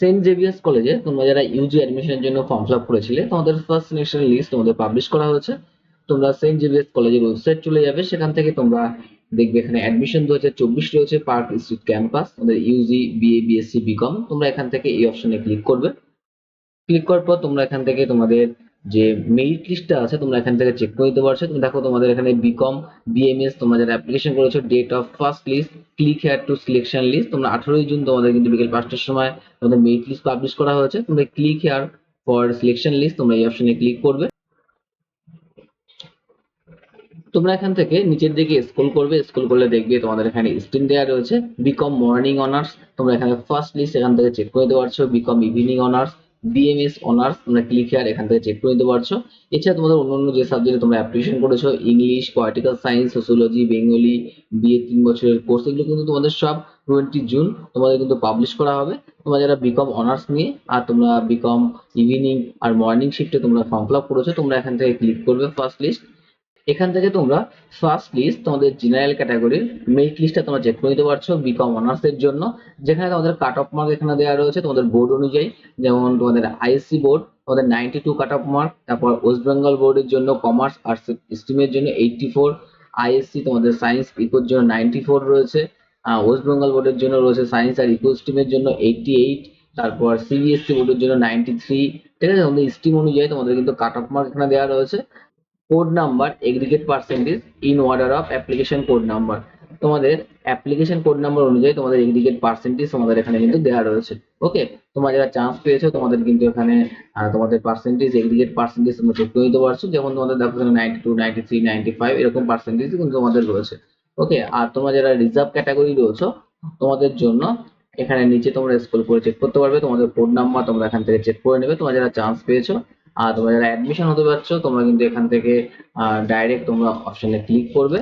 Saint Xavier's কলেজে তোমরা যারা ইউজি অ্যাডমিশনের জন্য ফর্ম ফিল আপ করেছিলে, তোমাদের ফার্স্ট সেমিস্টারের লিস্ট তোমাদের পাবলিশ করা হয়েছে। তোমরা সেন্ট জেভিয়ার্স কলেজের ওয়েবসাইট চলে যাবে, সেখান থেকে তোমরা দেখবে এখানে অ্যাডমিশন দু হাজার চব্বিশ রয়েছে পার্ক স্ট্রিট ক্যাম্পাস তোমাদের ইউজি বিএ বিএসসি বিকম তোমরা এখান থেকে এই অপশনে ক্লিক করবে। ক্লিক করার পর তোমরা এখান থেকে তোমাদের যে মেরিট লিস্টটা আছে, তোমরা এখান থেকে চেক করে দিতে পারছ। তুমি দেখো তোমাদের এখানে বিকম বিএমএস তোমরা যারা অ্যাপ্লিকেশন করেছ date of first list click here to selection list তোমরা আঠারোই জুন তোমাদের কিন্তু বিকেল পাঁচটার সময় তোমাদের মেরিট লিস্ট পাবলিশ করা হয়েছে। তোমরা click here for selection list তোমরা এই অপশনে ক্লিক করবে। তোমরা এখান থেকে নিচের দিকে স্ক্রল করবে স্ক্রল করলে দেখবে তোমাদের এখানে স্ট্রিম দেওয়া রয়েছে। বিকম মর্নিং অনার্স তোমরা এখানে ফার্স্ট লিস্ট এখান থেকে চেক করে দিতে পারছ। BCom evening honours BMS honours তোমরা ক্লিক হেয়ার এখান থেকে চেক করে নিতে পারছ। এছাড়া তোমাদের অন্যান্য যে সাবজেক্টে তোমরা অ্যাপ্লিকেশন করেছ English political science sociology Bengali BA তিন বছরের কোর্স এগুলো কিন্তু তোমাদের সব টোয়েন্টি জুন তোমাদের কিন্তু পাবলিশ করা হবে। তোমরা যারা বিকম অনার্স নিয়ে আর তোমরা বিকম ইভিনিং আর মর্নিং শিফটে তোমরা ফর্ম ফিল আপ করেছ, তোমরা এখান থেকে ক্লিক করবে ফার্স্ট লিস্ট এখান থেকে তোমরা ফার্স্ট লিস্ট তোমাদের জেনারেল ক্যাটাগরির মেরিট লিস্টটা তোমরা চেক করে নিতে পারছ বিকম অনার্সের জন্য। যেখানে তোমাদের কাট অফ মার্ক এখানে দেওয়া রয়েছে, তোমাদের বোর্ড অনুযায়ী। যেমন তোমাদের আইএসসি বোর্ড তোমাদের ninety two cut off mark তারপর ওয়েস্ট বেঙ্গল বোর্ডের জন্য কমার্স আর্টস স্ট্রিমের জন্য এইটটি ফোর আইএসসি তোমাদের সায়েন্স ইকোর জন্য নাইনটি ফোর রয়েছে ওয়েস্ট বেঙ্গল বোর্ডের জন্য রয়েছে সায়েন্স আর ইকো স্ট্রিমের জন্য এইটটি এইট তারপর সিবিএসসি বোর্ডের জন্য নাইনটি থ্রি ঠিক আছে? তোমাদের স্ট্রিম অনুযায়ী তোমাদের কিন্তু কাট অফ মার্ক এখানে দেওয়া রয়েছে। Code number aggregate percentage in order of application code number তোমাদের অ্যাপ্লিকেশন কোড নাম্বার অনুযায়ী তোমাদের এগ্রিগেট পার্সেন্টেজ তোমাদের এখানে কিন্তু দেওয়া রয়েছে। ওকে তোমরা যারা চান্স পেয়েছ, তোমাদের কিন্তু এখানে তোমাদের পার্সেন্টেজ এগ্রিগেট পার্সেন্টেজ তোমরা চেক করে নিতে পারছ। যেমন তোমাদের দেখো ninety two ninety three ninety five এরকম পার্সেন্টেজ কিন্তু তোমাদের রয়েছে। ওকে আর তোমরা যারা রিজার্ভ ক্যাটাগরি রয়েছো, তোমাদের জন্য এখানে নিচে তোমরা স্ক্রল করে চেক করতে পারবে। তোমাদের কোড নাম্বার তোমরা এখান থেকে চেক করে নেবে। তোমরা যারা চান্স পেয়েছ আর তোমরা যারা অ্যাডমিশন হতে পারছ, তোমরা কিন্তু এখান থেকে ডাইরেক্ট তোমরা অপশনে ক্লিক করবে।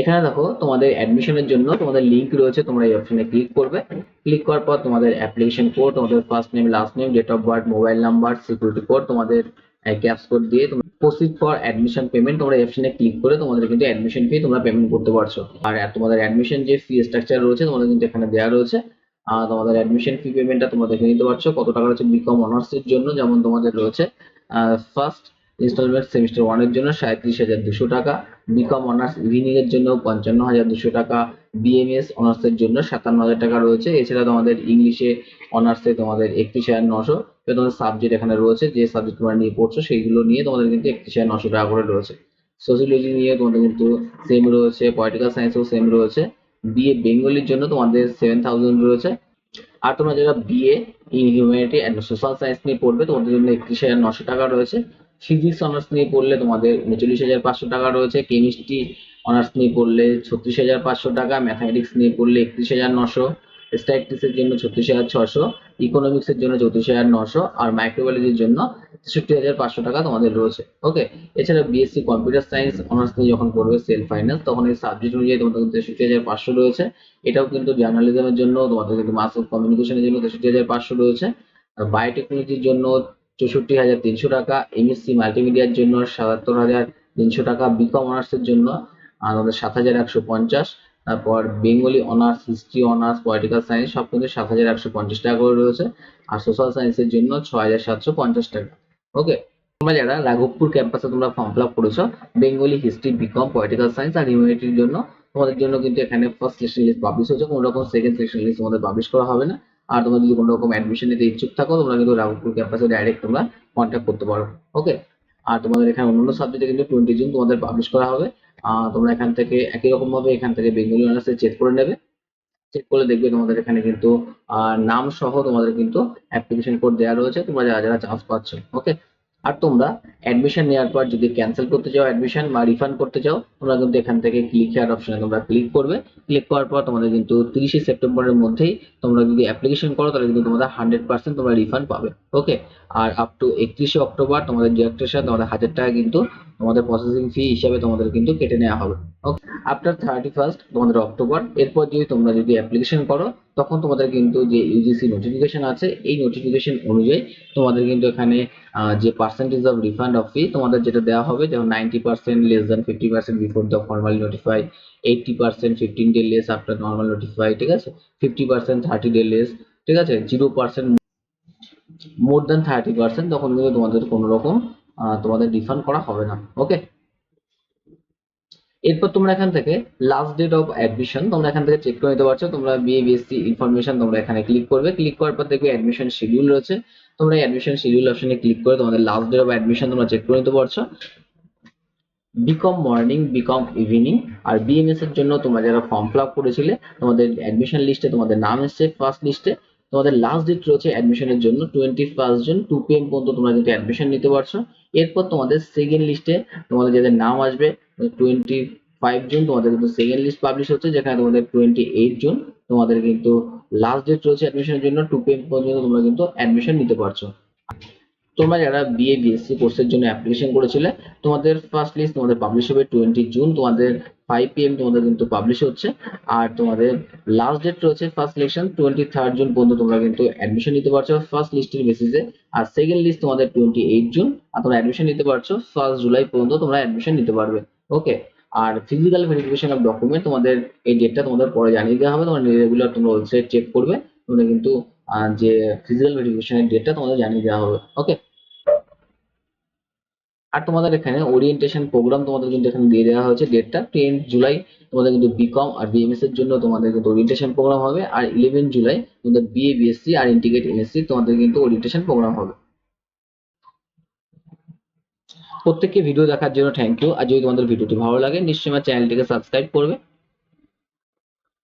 এখানে দেখো, তোমাদের অ্যাডমিশনের জন্য তোমাদের লিঙ্ক রয়েছে, তোমরা এই অপশনে ক্লিক করবে। ক্লিক করার পর তোমাদের অ্যাপ্লিকেশন কোড তোমাদের first name last name date of birth mobile number security code তোমাদের ক্যাপস কোড দিয়ে তোমরা প্রসিড ফর অ্যাডমিশন পেমেন্ট তোমরা অপশনে ক্লিক করে তোমাদের কিন্তু অ্যাডমিশন ফি তোমরা পেমেন্ট করতে পারছ। আর তোমাদের অ্যাডমিশন যে ফি স্ট্রাকচার রয়েছে, তোমাদের কিন্তু এখানে দেওয়া রয়েছে। আর তোমাদের অ্যাডমিশন ফি পেমেন্টটা তোমরা দেখে নিতে পারছ, কত টাকা রয়েছে বিকম অনার্সের জন্য, যেমন তোমাদের রয়েছে ফার্স্ট ইনস্টলমেন্ট সেমিস্টার ওয়ানের জন্য সাঁত্রিশ হাজার দুশো টাকা বিকম অনার্স ইভিনিং এর জন্য পঞ্চান্ন হাজার দুশো টাকা বিএমএস অনার্সের জন্য সাতান্ন হাজার টাকা রয়েছে। এছাড়া তোমাদের ইংলিশে অনার্সে তোমাদের একত্রিশ হাজার নশো তোমাদের সাবজেক্ট এখানে রয়েছে, যে সাবজেক্ট তোমরা নিয়ে পড়ছো সেইগুলো নিয়ে তোমাদের কিন্তু একত্রিশ হাজার নশো টাকা করে রয়েছে। সোসিওলজি নিয়ে তোমাদের কিন্তু সেম রয়েছে পলিটিক্যাল সায়েন্সও সেম রয়েছে। বিএ বেঙ্গলির জন্য তোমাদের সেভেন থাউজেন্ড রয়েছে। আর তোমরা যারা BA in humanity and social science নিয়ে পড়বে, তোমাদের জন্য একত্রিশ হাজার নশো টাকা রয়েছে। ফিজিক্স অনার্স নিয়ে পড়লে তোমাদের উনচল্লিশ হাজার পাঁচশো টাকা রয়েছে। কেমিস্ট্রি অনার্স নিয়ে পড়লে ছত্রিশ হাজার পাঁচশো টাকা। ম্যাথামেটিক্স নিয়ে পড়লে একত্রিশ হাজার নশো। স্ট্যাটিস্টিক্সের জন্য ছত্রিশ হাজার ছশো। ইকোনমিক্সের জন্য চৌত্রিশ হাজার নশো আর মাইক্রোবায়োলজির জন্য তেষট্টি হাজার পাঁচশো টাকা তোমাদের রয়েছে ওকে এছাড়া বিএসসি কম্পিউটার সায়েন্স অনার্স নিয়ে যখন পড়বে সেলফ ফাইন্যান্স তখন এই সাবজেক্ট অনুযায়ী তোমাদের তেষট্টি হাজার পাঁচশো রয়েছে। এটাও কিন্তু জার্নালিজমের জন্য, তোমাদের কিন্তু মাস অফ কমিউনিকেশনের জন্য তেষট্টি হাজার পাঁচশো রয়েছে। আর বায়োটেকনোলজির জন্য চৌষট্টি হাজার তিনশো টাকা এমএসসি মাল্টিমিডিয়ার জন্য সাতাত্তর হাজার তিনশো টাকা বিকম অনার্সের জন্য আমাদের সাত হাজার একশো পঞ্চাশ। তারপর Bengali honours, history, honours, political science, সব কিন্তু সাত হাজার একশো পঞ্চাশ টাকা করে রয়েছে। আর সোশ্যাল সায়েন্সের জন্য ছ হাজার সাতশো পঞ্চাশ টাকা। ওকে তোমরা যারা রাঘবপুর ক্যাম্পাসে তোমরা ফর্ম ফিল আপ করেছ, Bengali history BCom political science আর হিউম্যানিটির জন্য, তোমাদের জন্য কিন্তু এখানে ফার্স্ট সিলেকশন লিস্ট পাবলিশ হয়েছে। কোনো রকম সেকেন্ড সিলেকশন লিস্ট তোমাদের পাবলিশ করা হবে না। আর তোমরা যদি কোনো রকম অ্যাডমিশন নিতে ইচ্ছুক থাকো, তোমরা কিন্তু রাঘবপুর ক্যাম্পাসে ডাইরেক্ট তোমরা কন্ট্যাক্ট করতে পারো। ওকে আর তোমাদের এখানে অন্যান্য সাবজেক্টে কিন্তু টোয়েন্টি জুন তোমাদের পাবলিশ করা হবে। তোমরা এখান থেকে একই রকম ভাবে এখান থেকে বেঙ্গলি অনার্সে চেক করে নেবে। চেক করে দেখবে তোমাদের এখানে কিন্তু নাম সহ তোমাদের কিন্তু অ্যাপ্লিকেশন কোড দেওয়া রয়েছে। তোমরা যারা যারা চান্স পাচ্ছ ওকে আর তোমরা অ্যাডমিশন নেওয়ার পর যদি ক্যান্সেল করতে চাও অ্যাডমিশন বা রিফান্ড করতে চাও, তোমরা কিন্তু এখান থেকে ক্লিক হেয়ার অপশনে তোমরা ক্লিক করবে। ক্লিক করার পর তোমাদের কিন্তু তিরিশে সেপ্টেম্বরের মধ্যেই তোমরা যদি অ্যাপ্লিকেশন করো, তাহলে কিন্তু তোমাদের হান্ড্রেড পার্সেন্ট তোমরা রিফান্ড পাবে। ওকে আর আপ টু একত্রিশে অক্টোবর তোমাদের ডিরেক্টরের সাথে তোমাদের হাজার টাকা কিন্তু তোমাদের প্রসেসিং ফি হিসাবে তোমাদের কিন্তু কেটে নেওয়া হবে। আফটার থার্টি ফার্স্ট তোমাদের অক্টোবর এরপর যদি তোমরা যদি অ্যাপ্লিকেশন করো, তখন তোমাদের কিন্তু যে ইউজিসি নোটিফিকেশন আছে, এই নোটিফিকেশন অনুযায়ী তোমাদের কিন্তু এখানে যে percentage of refund of fee তোমাদের যেটা দেওয়া হবে, যেমন ninety percent less than fifty percent before the formally notify eighty percent fifteen day less after normal notify ঠিক আছে? Fifty percent thirty day less ঠিক আছে? Zero percent more than thirty percent তখন কিন্তু তোমাদের কোনো রকম তোমাদের রিফান্ড করা হবে না ওকে এরপর তোমরা এখান থেকে লাস্ট ডেট অফ অ্যাডমিশন তোমরা এখান থেকে চেক করে নিতে পারছ। তোমরা বিএ বিএসসি ইনফরমেশন তোমরা এখানে ক্লিক করবে। ক্লিক করার পর দেখবে অ্যাডমিশন শিডিউল রয়েছে। তোমরা অ্যাডমিশন শিডিউল অপশনে ক্লিক করে তোমাদের লাস্ট ডেট অফ অ্যাডমিশন তোমরা চেক করে নিতে পারছ। বিকম মর্নিং বিকম ইভিনিং আর বিএমএস এর জন্য তোমরা যারা ফর্ম ফিল করেছিলে, তোমাদের অ্যাডমিশন লিস্টে তোমাদের নাম এসছে ফার্স্ট লিস্টে তোমাদের লাস্ট ডেট রয়েছে অ্যাডমিশনের জন্য twenty first June two P M পর্যন্ত তোমরা কিন্তু অ্যাডমিশন নিতে পারছ। এরপর তোমাদের সেকেন্ড লিস্টে তোমাদের যাদের নাম আসবে টোয়েন্টি ফাইভ জুন তোমাদের কিন্তু সেকেন্ড লিস্ট পাবলিশ হচ্ছে, যেখানে তোমাদের টোয়েন্টি এইট জুন তোমাদের কিন্তু লাস্ট ডেট অ্যাডমিশনের জন্য টু পি এম পর্যন্ত তোমরা কিন্তু অ্যাডমিশন নিতে পারছ। তোমরা যারা বিএ বিএসসি কোর্সের জন্য অ্যাপ্লিকেশন করেছিলে, তোমাদের ফার্স্ট লিস্ট তোমাদের পাবলিশ হবে টোয়েন্টি জুন, তোমাদের ফাইভ পি এম তোমাদের কিন্তু পাবলিশ হচ্ছে, আর তোমাদের লাস্ট ডেট রয়েছে first selection twenty third June পর্যন্ত তোমরা কিন্তু অ্যাডমিশন নিতে পারছ ফার্স্ট লিস্টের বেসিসে আর সেকেন্ড লিস্ট তোমাদের টোয়েন্টি এইট জুন, আর তোমরা অ্যাডমিশন নিতে পারছ ফার্স্ট জুলাই পর্যন্ত তোমরা অ্যাডমিশন নিতে পারবে। ওকে আর ফিজিক্যাল ভেরিফিকেশন অফ ডকুমেন্ট তোমাদের এই ডেটটা তোমাদের পরে জানিয়ে দেওয়া হবে। তোমরা রেগুলার তোমরা ওয়েবসাইট চেক করবে। তোমরা কিন্তু যে ফিজিক্যাল ভেরিফিকেশনের ডেটটা তোমাদের জানিয়ে দেওয়া হবে। ওকে আর তোমাদের এখানে ওরিয়েন্টেশন প্রোগ্রাম তোমাদের কিন্তু এখানে দিয়ে দেওয়া হয়েছে ডেটটা টেন জুলাই তোমাদের কিন্তু বিকম আর বিএমএস এর জন্য তোমাদের কিন্তু ওরিয়েন্টেশন প্রোগ্রাম হবে। আর ইলেভেন জুলাই তোমাদের বিএ বিএসসি আর ইন্টিগ্রেট এমএসসি তোমাদের কিন্তু ওরিয়েন্টেশন প্রোগ্রাম হবে। প্রত্যেককে ভিডিও দেখার জন্য থ্যাংক ইউ আর যদি তোমাদের ভিডিওটি ভালো লাগে, নিশ্চয়ই আমার চ্যানেলটিকে সাবস্ক্রাইব করবে।